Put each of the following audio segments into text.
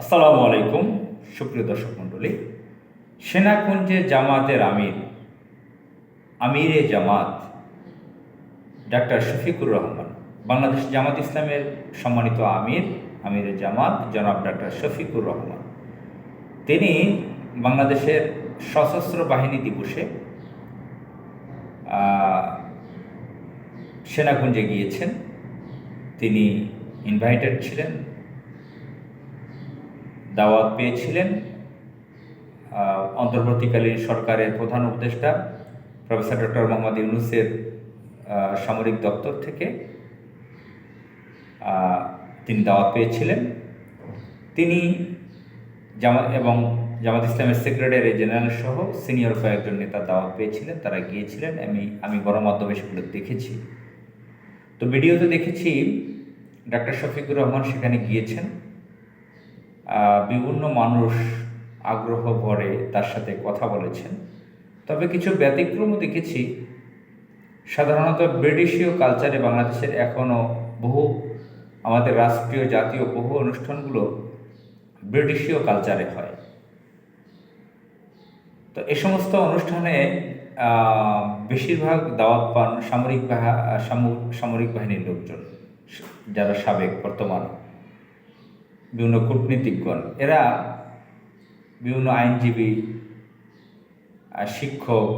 আসসালামু আলাইকুম, সুপ্রিয় দর্শক মণ্ডলী। সেনাকুঞ্জে জামাতের আমির, আমিরে জামাত, ডাক্তার শফিকুর রহমান, বাংলাদেশ জামাত ইসলামের সম্মানিত আমির, আমিরে জামাত, জনাব ডাক্তার শফিকুর রহমান। তিনি বাংলাদেশের সশস্ত্র বাহিনী দিবসে সেনাকুঞ্জে গিয়েছেন। তিনি ইনভাইটেড ছিলেন। দাওয়াত পেয়েছিলেন। অন্তর্বর্তীকালীন সরকারের প্রধান উপদেষ্টা প্রফেসর ডক্টর মোহাম্মদ ইউনুসের সামরিক দপ্তর থেকে তিনি দাওয়াত পেয়েছিলেন। তিনি জামা, এবং জামাত ইসলামের সেক্রেটারি জেনারেল সহ সিনিয়র কয়েকজন নেতা দাওয়াত পেয়েছিলেন, তারা গিয়েছিলেন। আমি আমি গণমাধ্যমে সেগুলো দেখেছি। তো ভিডিওতে দেখেছি, ডাক্তার শফিকুর রহমান সেখানে গিয়েছেন। বিভিন্ন মানুষ আগ্রহ ভরে তার সাথে কথা বলেছেন। তবে কিছু ব্যতিক্রমও দেখেছি। সাধারণত ব্রিটিশীয় কালচারে বাংলাদেশের এখনও বহু আমাদের রাষ্ট্রীয় জাতীয় বহু অনুষ্ঠানগুলো ব্রিটিশীয় কালচারে হয়। তো এ সমস্ত অনুষ্ঠানে বেশিরভাগ দাওয়াত পান সামরিক সামরিক বাহিনীর লোকজন, যারা সাবেক বর্তমান বিভিন্ন কূটনীতিকগণ, এরা বিভিন্ন আইনজীবী শিক্ষক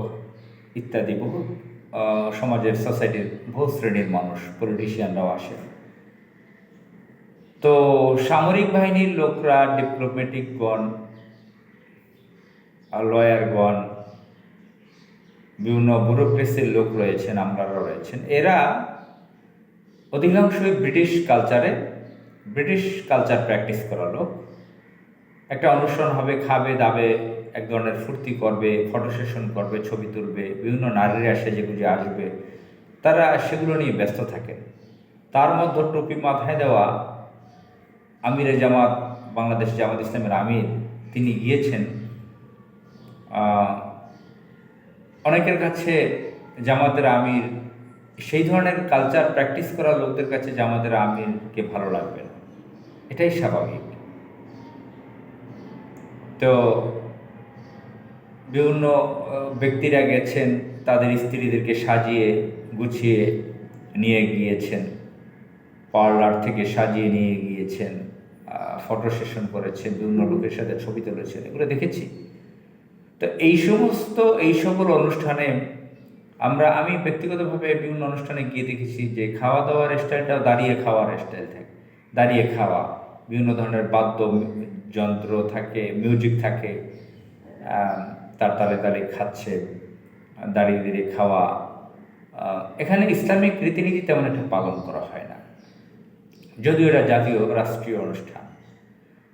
ইত্যাদি বহু সমাজের, সোসাইটির বহু শ্রেণির মানুষ পলিটিশিয়ানরাও আসে। তো সামরিক বাহিনীর লোকরা ডিপ্লোম্যাটিকগণ লয়ারগণ বিভিন্ন ব্যুরোক্রেসির লোক রয়েছেন আমলারা রয়েছেন। এরা অধিকাংশই ব্রিটিশ কালচারে ব্রিটিশ কালচার প্র্যাকটিস করা লোক একটা অনুষ্ঠান হবে, খাবে, দাবে, এক ধরনের ফুর্তি করবে ফটো সেশন করবে, ছবি তুলবে, বিভিন্ন নারীরা সেজে গুজে আসবে, তারা সেগুলো নিয়ে ব্যস্ত থাকেন তার মধ্যে টুপি মাথায় দেওয়া আমিরে জামাত, বাংলাদেশ জামাত ইসলামের আমির, তিনি গিয়েছেন। অনেকের কাছে জামাতের আমির, সেই ধরনের কালচার প্র্যাকটিস করা লোকদের কাছে জামাতের আমিরকে ভালো লাগবে এটাই স্বাভাবিক। তো বিভিন্ন ব্যক্তিরা গেছেন তাদের স্ত্রীদেরকে সাজিয়ে গুছিয়ে নিয়ে গিয়েছেন। পার্লার থেকে সাজিয়ে নিয়ে গিয়েছেন ফটো সেশন করেছেন বিভিন্ন লোকের সাথে ছবি তুলেছেন এগুলো দেখেছি। তো এই সমস্ত এই সকল অনুষ্ঠানে আমরা আমি ব্যক্তিগতভাবে বিভিন্ন অনুষ্ঠানে গিয়ে দেখেছি যে খাওয়া দাওয়ার স্টাইলটা দাঁড়িয়ে খাওয়ার স্টাইল থাকে দাঁড়িয়ে খাওয়া। বিভিন্ন ধরনের বাদ্য যন্ত্র থাকে মিউজিক থাকে তার তালে তালে খাচ্ছে, দাঁড়িয়ে দাঁড়িয়ে খাওয়া এখানে ইসলামিক রীতিনীতি তেমন একটা পালন করা হয় না। যদিও এটা জাতীয় রাষ্ট্রীয় অনুষ্ঠান।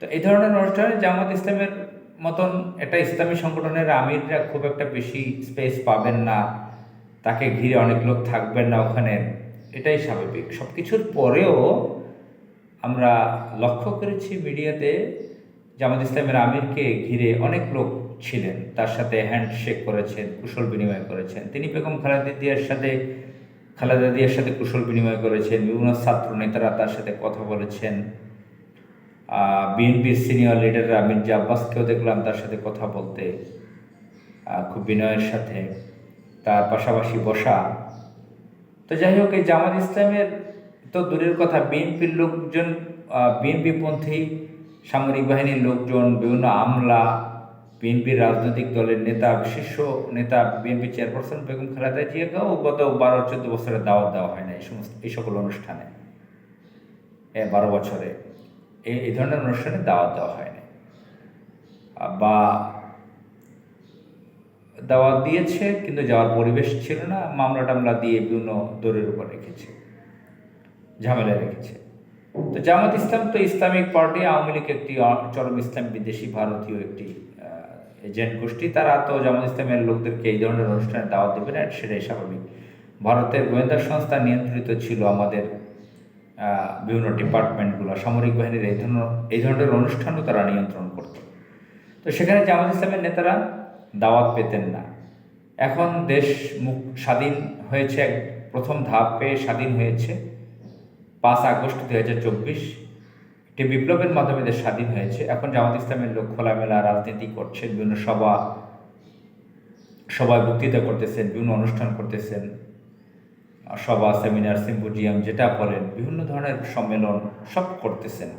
তো এই ধরনের অনুষ্ঠানে জামাত ইসলামের মতন একটা ইসলামী সংগঠনের আমিররা খুব একটা বেশি স্পেস পাবেন না। তাকে ঘিরে অনেক লোক থাকবেন না ওখানে। এটাই স্বাভাবিক। সব কিছুর পরেও আমরা লক্ষ্য করেছি মিডিয়াতে জামাত ইসলামের আমিরকে ঘিরে অনেক লোক ছিলেন। তার সাথে হ্যান্ডশেক করেছেন, কুশল বিনিময় করেছেন। তিনি বেগম খালেদা জিয়ার সাথে, খালেদা জিয়ার সাথে কুশল বিনিময় করেছেন। বিভিন্ন ছাত্র নেতারা তার সাথে কথা বলেছেন। বিএনপির সিনিয়র লিডাররা মির্জা আব্বাসকেও দেখলাম তার সাথে কথা বলতে। খুব বিনয়ের সাথে। তার পাশাপাশি বসা। তো যাই হোক, এই জামাত ইসলামের তো দূরের কথা বিএনপির লোকজন বিএনপি পন্থী সামরিক বাহিনীর লোকজন বিভিন্ন আমলা বিএনপির রাজনৈতিক দলের নেতা শীর্ষ নেতা বিএনপি চেয়ারপারসন বেগম খালেদা জিয়াকেও গত বারো চোদ্দ বছরে দাওয়াত দেওয়া হয় না এই সমস্ত এই সকল অনুষ্ঠানে। বারো বছরে। এই এই ধরনের অনুষ্ঠানে দাওয়াত দেওয়া হয়নি আহ, বা দাওয়াত দিয়েছে কিন্তু যাওয়ার পরিবেশ ছিল না। মামলা টামলা দিয়ে বিভিন্ন দৌড়ের উপর রেখেছে। ঝামেলা রেখেছে। তো জামাত ইসলাম তো ইসলামিক পার্টি, আওয়ামী লীগ একটি চরম ইসলাম বিদেশি ভারতীয় একটি এজেন্ট গোষ্ঠী। তারা তো জামাত ইসলামের লোকদেরকে এই ধরনের অনুষ্ঠানে দাওয়াত দেবে না সেটাই স্বাভাবিক। ভারতের গোয়েন্দা সংস্থা নিয়ন্ত্রিত ছিল আমাদের বিভিন্ন ডিপার্টমেন্টগুলো, সামরিক বাহিনীর এই ধরনের এই ধরনের অনুষ্ঠানও তারা নিয়ন্ত্রণ করত। তো সেখানে জামাত ইসলামের নেতারা দাওয়াত পেতেন না। এখন দেশ মুখ স্বাধীন হয়েছে, এক প্রথম ধাপ স্বাধীন হয়েছে। পাঁচ আগস্ট দু হাজার চব্বিশ একটি বিপ্লবের মাধ্যমে দেশ স্বাধীন হয়েছে। এখন জামাত ইসলামের লোক খোলামেলা রাজনীতি করছেন, বিভিন্ন সভা সবাই বক্তৃতা করতেছেন, বিভিন্ন অনুষ্ঠান করতেছেন, সভা, সেমিনার, সিম্পোজিয়াম, যেটা বলেন, বিভিন্ন ধরনের সম্মেলন সব করতেছেন।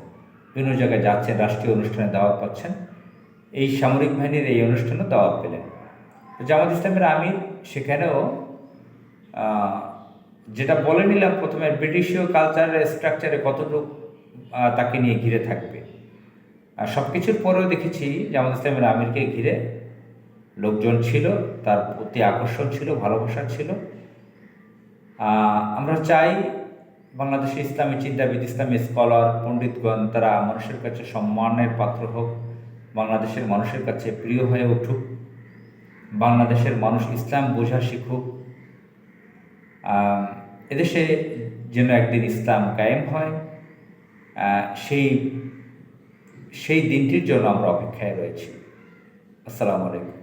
বিভিন্ন জায়গায় যাচ্ছেন, রাষ্ট্রীয় অনুষ্ঠানে দাওয়াত পাচ্ছেন। এই সামরিক বাহিনীর এই অনুষ্ঠানেও দাওয়াত পেলেন। জামাত ইসলামের আমির সেখানেও যেটা বলে নিলাম প্রথমে ব্রিটিশীয় কালচারের স্ট্রাকচারে কতটুকু তাকে নিয়ে ঘিরে থাকবে। আর সব কিছুর পরেও দেখেছি, জামাত ইসলামের আমিরকে ঘিরে লোকজন ছিল, তার প্রতি আকর্ষণ ছিল, ভালোবাসা ছিল। আমরা চাই বাংলাদেশে ইসলামী চিন্তাবিদ, ইসলামী স্কলার পণ্ডিতগণ, তারা মানুষের কাছে সম্মানের পাত্র হোক, বাংলাদেশের মানুষের কাছে প্রিয় হয়ে উঠুক, বাংলাদেশের মানুষ ইসলাম বোঝা শিখুক এদেশে যেন একদিন ইসলাম কায়েম হয় সেই সেই দিনটির জন্য আমরা অপেক্ষায় রয়েছি। আসসালামু আলাইকুম।